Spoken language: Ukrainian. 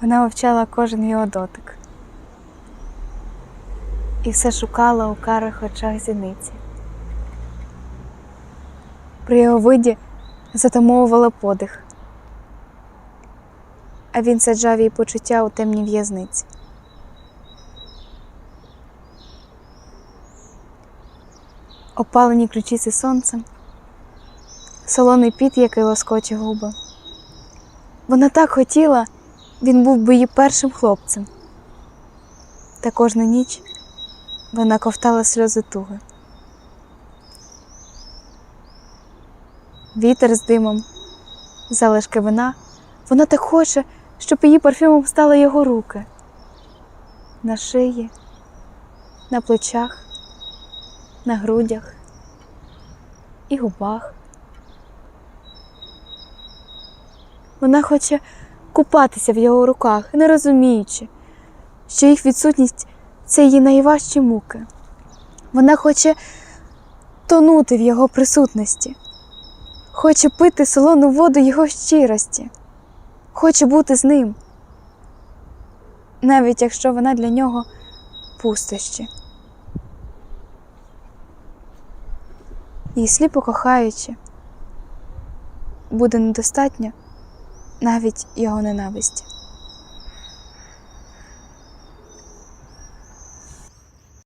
Вона вивчала кожен його дотик. І все шукала у карих очах зіниці. При його виді затамовувала подих, а він саджав її почуття у темній в'язниці. Опалені ключиці сонцем, солоний піт, який лоскоче губи. Вона так хотіла, він був би її першим хлопцем. Та кожну ніч вона ковтала сльози туги. Вітер з димом, залишки вина. Вона так хоче, щоб її парфюмом стали його руки. На шиї, на плечах, на грудях і губах. Вона хоче купатися в його руках, не розуміючи, що їх відсутність це її найважчі муки. Вона хоче тонути в його присутності, хоче пити солону воду його щирості, хоче бути з ним, навіть якщо вона для нього пустощі. І сліпо кохаючи, буде недостатньо навіть його ненависті.